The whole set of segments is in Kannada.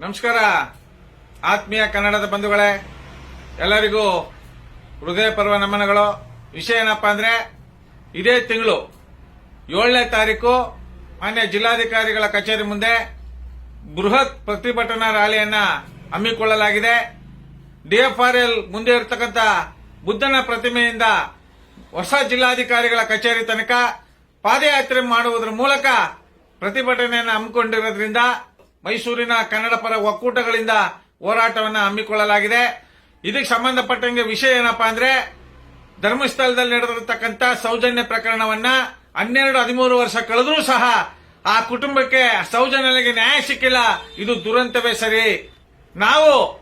ನಮಸ್ಕಾರ. ಆತ್ಮೀಯ ಕನ್ನಡದ ಬಂಧುಗಳೇ, ಎಲ್ಲರಿಗೂ ಹೃದಯ ಪರ್ವ ನಮನಗಳು. ವಿಷಯ ಏನಪ್ಪಾ ಅಂದ್ರೆ, ಇದೇ ತಿಂಗಳು, ಏಳನೇ ತಾರೀಕು, ಮಾನ್ಯ ಜಿಲ್ಲಾಧಿಕಾರಿಗಳ ಕಚೇರಿ ಮುಂದೆ ಬೃಹತ್ ಪ್ರತಿಭಟನಾ ರ್ಯಾಲಿಯನ್ನ ಹಮ್ಮಿಕೊಳ್ಳಲಾಗಿದೆ. ಡಿಎಫ್ಆರ್ಎಲ್ ಮುಂದೆ ಇರತಕ್ಕಂಥ ಬುದ್ಧನ ಪ್ರತಿಮೆಯಿಂದ ಹೊಸ ಜಿಲ್ಲಾಧಿಕಾರಿಗಳ ಕಚೇರಿ ತನಕ ಪಾದಯಾತ್ರೆ ಮಾಡುವುದರ ಮೂಲಕ ಪ್ರತಿಭಟನೆಯನ್ನು ಹಮ್ಮಿಕೊಂಡಿರೋದ್ರಿಂದ ಮೈಸೂರಿನ ಕನ್ನಡ ಪರ ಒಕ್ಕೂಟಗಳಿಂದ ಹೋರಾಟವನ್ನು ಹಮ್ಮಿಕೊಳ್ಳಲಾಗಿದೆ. ಇದಕ್ಕೆ ಸಂಬಂಧಪಟ್ಟಂಗೆ ವಿಷಯ ಏನಪ್ಪಾ ಅಂದ್ರೆ, ಧರ್ಮಸ್ಥಳದಲ್ಲಿ ನಡೆದಿರತಕ್ಕಂತ ಸೌಜನ್ಯ ಪ್ರಕರಣವನ್ನ ಹನ್ನೆರಡು, ಹದಿಮೂರು ವರ್ಷ ಕಳೆದರೂ ಸಹ ಆ ಕುಟುಂಬಕ್ಕೆ ಸೌಜನ್ಯಗೆ ನ್ಯಾಯ ಸಿಕ್ಕಿಲ್ಲ. ಇದು ದುರಂತವೇ ಸರಿ. ನಾವು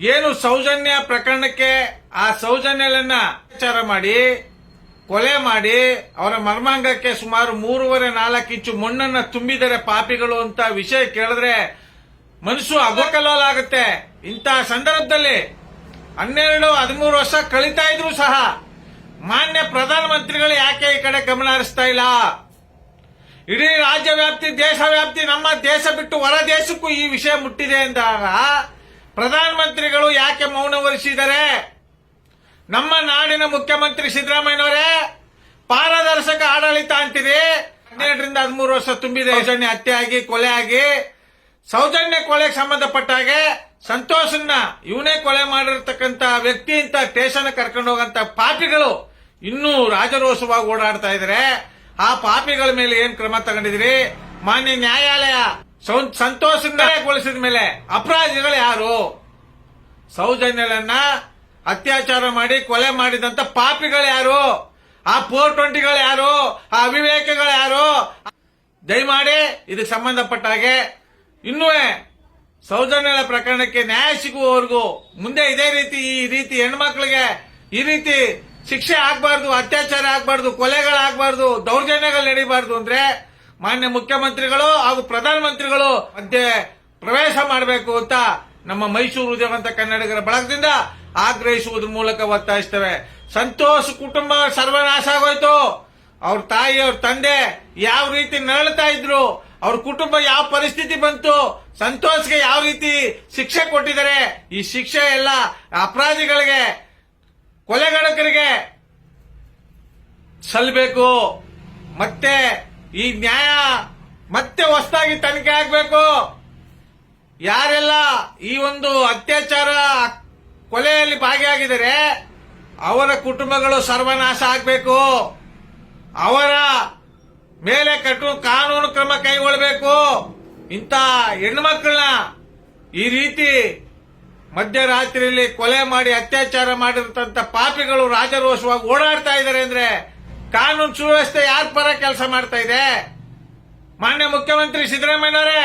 ಏನು ಸೌಜನ್ಯ ಪ್ರಕರಣಕ್ಕೆ ಆ ಸೌಜನ್ಯಲನ್ನ ವಿಚಾರ ಮಾಡಿ ಕೊಲೆ ಮಾಡಿ ಅವರ ಮರ್ಮಾಂಗಕ್ಕೆ ಸುಮಾರು ಮೂರುವರೆ ನಾಲ್ಕು ಇಂಚು ಮಣ್ಣನ್ನು ತುಂಬಿದರೆ ಪಾಪಿಗಳು ಅಂತ ವಿಷಯ ಕೇಳಿದ್ರೆ ಮನಸ್ಸು ಅಗೋಕಲೋಲಾಗುತ್ತೆ. ಇಂತಹ ಸಂದರ್ಭದಲ್ಲಿ ಹನ್ನೆರಡು, ಹದಿಮೂರು ವರ್ಷ ಕಳೀತಾ ಇದ್ರು ಸಹ ಮಾನ್ಯ ಪ್ರಧಾನಮಂತ್ರಿಗಳು ಯಾಕೆ ಈ ಕಡೆ ಗಮನ ಹರಿಸ್ತಾ ಇಲ್ಲ? ಇಡೀ ರಾಜ್ಯ ವ್ಯಾಪ್ತಿ, ದೇಶ ವ್ಯಾಪ್ತಿ, ನಮ್ಮ ದೇಶ ಬಿಟ್ಟು ಹೊರ ದೇಶಕ್ಕೂ ಈ ವಿಷಯ ಮುಟ್ಟಿದೆ ಅಂದಾಗ ಪ್ರಧಾನಮಂತ್ರಿಗಳು ಯಾಕೆ ಮೌನ ವಹಿಸಿದ್ದಾರೆ ನಮ್ಮ ನಾಡಿನ ಮುಖ್ಯಮಂತ್ರಿ ಸಿದ್ದರಾಮಯ್ಯನವರೇ, ಪಾರದರ್ಶಕ ಆಡಳಿತ ಅಂತೀರಿ ಹನ್ನೆರಡರಿಂದ ಹದಿಮೂರು ವರ್ಷ ತುಂಬಿದೆ. ಸೌಜನ್ಯ ಹತ್ಯೆ ಆಗಿ, ಕೊಲೆ ಆಗಿ. ಸೌಜನ್ಯ ಕೊಲೆಗೆ ಸಂಬಂಧಪಟ್ಟ ಹಾಗೆ ಸಂತೋಷನ್ನ ಇವನೇ ಕೊಲೆ ಮಾಡಿರ್ತಕ್ಕಂತ ವ್ಯಕ್ತಿ ಅಂತ ಸ್ಟೇಷನ್ ಕರ್ಕೊಂಡು ಹೋಗಂತ ಪಾಪಿಗಳು ಇನ್ನೂ ರಾಜರೋಷವಾಗಿ ಓಡಾಡ್ತಾ ಇದ್ದಾರೆ. ಆ ಪಾಪಿಗಳ ಮೇಲೆ ಏನ್ ಕ್ರಮ ತಗೊಂಡಿದ್ರಿ ಮಾನ್ಯ ನ್ಯಾಯಾಲಯ ಸೌ- ಸಂತೋಷನ್ನ ಗೊಳಿಸಿದ ಮೇಲೆ ಅಪರಾಧಿಗಳು ಯಾರು? ಸೌಜನ್ಯಲನ್ನ ಅತ್ಯಾಚಾರ ಮಾಡಿ ಕೊಲೆ ಮಾಡಿದಂತ ಪಾಪಿಗಳು ಯಾರು? ಆ ಫೋರ್ ಟ್ವೆಂಟಿಗಳು ಯಾರು? ಆ ಅವಿವೇಕಗಳು ಯಾರು? ದಯಮಾಡಿ ಇದಕ್ಕೆ ಸಂಬಂಧಪಟ್ಟ ಹಾಗೆ ಇನ್ನೂ ಸೌಜನ್ಯಗಳ ಪ್ರಕರಣಕ್ಕೆ ನ್ಯಾಯ ಸಿಗುವವರೆಗೂ ಮುಂದೆ ಇದೇ ರೀತಿ ಈ ರೀತಿ ಹೆಣ್ಮಕ್ಳಿಗೆ ಈ ರೀತಿ ಶಿಕ್ಷೆ ಆಗ್ಬಾರ್ದು, ಅತ್ಯಾಚಾರ ಆಗ್ಬಾರ್ದು, ಕೊಲೆಗಳಾಗಬಾರ್ದು, ದೌರ್ಜನ್ಯಗಳು ನಡೀಬಾರ್ದು ಅಂದ್ರೆ ಮಾನ್ಯ ಮುಖ್ಯಮಂತ್ರಿಗಳು ಹಾಗೂ ಪ್ರಧಾನಮಂತ್ರಿಗಳು ಮಧ್ಯೆ ಪ್ರವೇಶ ಮಾಡಬೇಕು ಅಂತ ನಮ್ಮ ಮೈಸೂರು ಉದ್ಯಮಂತ ಕನ್ನಡಿಗರ ಬಳಗದಿಂದ ಆಗ್ರಹಿಸುವುದ್ರ ಮೂಲಕ ಒತ್ತಾಯಿಸ್ತೇವೆ. ಸಂತೋಷ್ ಕುಟುಂಬ ಸರ್ವನಾಶ ಆಗೋಯ್ತು. ಅವ್ರ ತಾಯಿ, ಅವ್ರ ತಂದೆ ಯಾವ ರೀತಿ ನರಳ್ತಾ ಇದ್ರು, ಅವ್ರ ಕುಟುಂಬ ಯಾವ ಪರಿಸ್ಥಿತಿ ಬಂತು, ಸಂತೋಷ್ಗೆ ಯಾವ ರೀತಿ ಶಿಕ್ಷೆ ಕೊಟ್ಟಿದ್ದಾರೆ, ಈ ಶಿಕ್ಷೆ ಎಲ್ಲ ಅಪರಾಧಿಗಳಿಗೆ ಕೊಲೆಗಡಕರಿಗೆ ಸಲ್ಲಬೇಕು ಮತ್ತೆ ಈ ನ್ಯಾಯ ಮತ್ತೆ ಹೊಸದಾಗಿ ತನಿಖೆ ಆಗ್ಬೇಕು. ಯಾರೆಲ್ಲ ಈ ಒಂದು ಅತ್ಯಾಚಾರ ಕೊಲೆಯಲ್ಲಿ ಭಾಗಿಯಾಗಿದ್ದಾರೆ ಅವರ ಕುಟುಂಬಗಳು ಸರ್ವನಾಶ ಆಗಬೇಕು. ಅವರ ಮೇಲೆ ಕಟ್ಟು ಕಾನೂನು ಕ್ರಮ ಕೈಗೊಳ್ಳಬೇಕು. ಇಂಥ ಹೆಣ್ಮಕ್ಳನ್ನ ಈ ರೀತಿ ಮಧ್ಯರಾತ್ರಿಯಲ್ಲಿ ಕೊಲೆ ಮಾಡಿ ಅತ್ಯಾಚಾರ ಮಾಡಿರ್ತಂತ ಪಾಪಿಗಳು ರಾಜರೋಷವಾಗಿ ಓಡಾಡ್ತಾ ಇದ್ದಾರೆ ಅಂದ್ರೆ ಕಾನೂನು ಸುವ್ಯವಸ್ಥೆ ಯಾರ ಪರ ಕೆಲಸ ಮಾಡ್ತಾ ಇದೆ? ಮಾನ್ಯ ಮುಖ್ಯಮಂತ್ರಿ ಸಿದ್ದರಾಮಯ್ಯನವರೇ,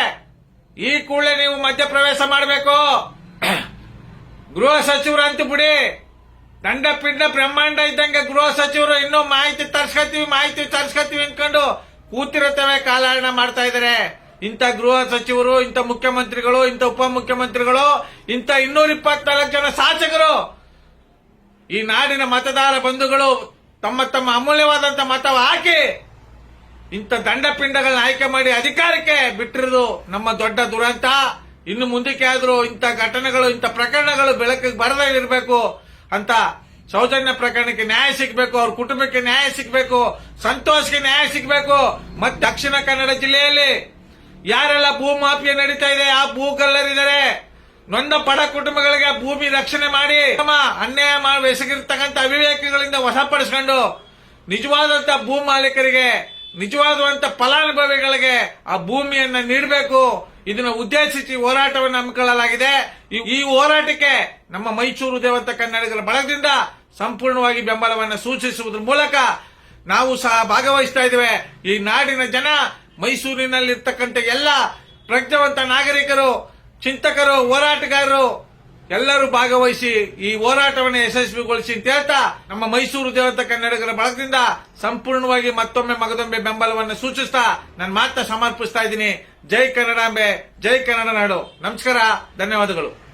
ಈ ಕೂಡಲೇ ನೀವು ಮಧ್ಯಪ್ರವೇಶ ಮಾಡಬೇಕು. ಗೃಹ ಸಚಿವರು ಅಂತ ಬಿಡಿ ದಂಡ, ಪಿಂಡ, ಬ್ರಹ್ಮಾಂಡ ಇದ್ದಂಗೆ ಗೃಹ ಸಚಿವರು ಇನ್ನೂ ಮಾಹಿತಿ ತರ್ಸ್ಕೊತೀವಿ ಮಾಹಿತಿ ತರ್ಸ್ಕೊತೀವಿ ಅನ್ಕೊಂಡು ಕೂತಿರುತ್ತವೆ, ಕಾಲಹರಣ ಮಾಡ್ತಾ ಇದ್ದಾರೆ ಇಂಥ ಗೃಹ ಸಚಿವರು, ಇಂಥ ಮುಖ್ಯಮಂತ್ರಿಗಳು, ಇಂಥ ಉಪಮುಖ್ಯಮಂತ್ರಿಗಳು, ಇಂಥ ಇನ್ನೂರ ಇಪ್ಪತ್ನಾಲ್ಕು ಜನ ಶಾಸಕರು. ಈ ನಾಡಿನ ಮತದಾರ ಬಂಧುಗಳು ತಮ್ಮ ತಮ್ಮ ಅಮೂಲ್ಯವಾದಂತ ಮತ ಹಾಕಿ ಇಂಥ ದಂಡಪಿಂಡಗಳನ್ನ ಆಯ್ಕೆ ಮಾಡಿ ಅಧಿಕಾರಕ್ಕೆ ಬಿಟ್ಟಿರೋದು ನಮ್ಮ ದೊಡ್ಡ ದುರಂತ. ಇನ್ನು ಮುಂದಕ್ಕೆ ಆದರೂ ಇಂಥ ಘಟನೆಗಳು, ಇಂಥ ಪ್ರಕರಣಗಳು ಬೆಳಕಿಗೆ ಬರದೇ ಇರಬೇಕು ಅಂತ ಸೌಜನ್ಯ ಪ್ರಕರಣಕ್ಕೆ ನ್ಯಾಯ ಸಿಗಬೇಕು, ಅವ್ರ ಕುಟುಂಬಕ್ಕೆ ನ್ಯಾಯ ಸಿಗಬೇಕು, ಸಂತೋಷ್ಗೆ ನ್ಯಾಯ ಸಿಗಬೇಕು. ಮತ್ತು ದಕ್ಷಿಣ ಕನ್ನಡ ಜಿಲ್ಲೆಯಲ್ಲಿ ಯಾರೆಲ್ಲ ಭೂ ಮಾಫಿಯಾ ನಡೀತಾ ಇದೆ, ಆ ಭೂ ಕಲ್ಲರಿದ್ದಾರೆ ನೊಂದ ಪಡ ಕುಟುಂಬಗಳಿಗೆ ಭೂಮಿ ರಕ್ಷಣೆ ಮಾಡಿ ಅನ್ಯಾಯ ಮಾಡಿ ಎಸಗಿರ್ತಕ್ಕಂಥ ಅವಿವೇಕಗಳಿಂದ ವಶಪಡಿಸ್ಕೊಂಡು ನಿಜವಾದಂತ ಭೂ ಮಾಲೀಕರಿಗೆ ನಿಜವಾದಂತ ಫಲಾನುಭವಿಗಳಿಗೆ ಆ ಭೂಮಿಯನ್ನ ನೀಡಬೇಕು. ಇದನ್ನ ಉದ್ದೇಶಿಸಿ ಹೋರಾಟವನ್ನು ಹಮ್ಮಿಕೊಳ್ಳಲಾಗಿದೆ. ಈ- ಹೋರಾಟಕ್ಕೆ ನಮ್ಮ ಮೈಸೂರು ದೇವಂತ ಕನ್ನಡಿಗರ ಬಳಗದಿಂದ ಸಂಪೂರ್ಣವಾಗಿ ಬೆಂಬಲವನ್ನು ಸೂಚಿಸುವುದರ ಮೂಲಕ ನಾವು ಸಹ ಭಾಗವಹಿಸ್ತಾ ಇದ್ದೇವೆ. ಈ ನಾಡಿನ ಜನ, ಮೈಸೂರಿನಲ್ಲಿರ್ತಕ್ಕಂಥ ಎಲ್ಲ ಪ್ರಜ್ಞಾವಂತ ನಾಗರಿಕರು, ಚಿಂತಕರು, ಹೋರಾಟಗಾರರು ಎಲ್ಲರೂ ಭಾಗವಹಿಸಿ ಈ ಹೋರಾಟವನ್ನು ಯಶಸ್ವಿಗೊಳಿಸಿ ಅಂತ ಹೇಳ್ತಾ ನಮ್ಮ ಮೈಸೂರು ದೇವತ ಕನ್ನಡಿಗರ ಬಳಗದಿಂದ ಸಂಪೂರ್ಣವಾಗಿ ಮತ್ತೊಮ್ಮೆ ಮಗದೊಮ್ಮೆ ಬೆಂಬಲವನ್ನು ಸೂಚಿಸ್ತಾ ನನ್ನ ಮಾತ್ರ ಸಮರ್ಪಿಸ್ತಾ ಇದ್ದೀನಿ. ಜೈ ಕನ್ನಡಾಂಬೆ, ಜೈ ಕನ್ನಡ ನಾಡು. ನಮಸ್ಕಾರ, ಧನ್ಯವಾದಗಳು.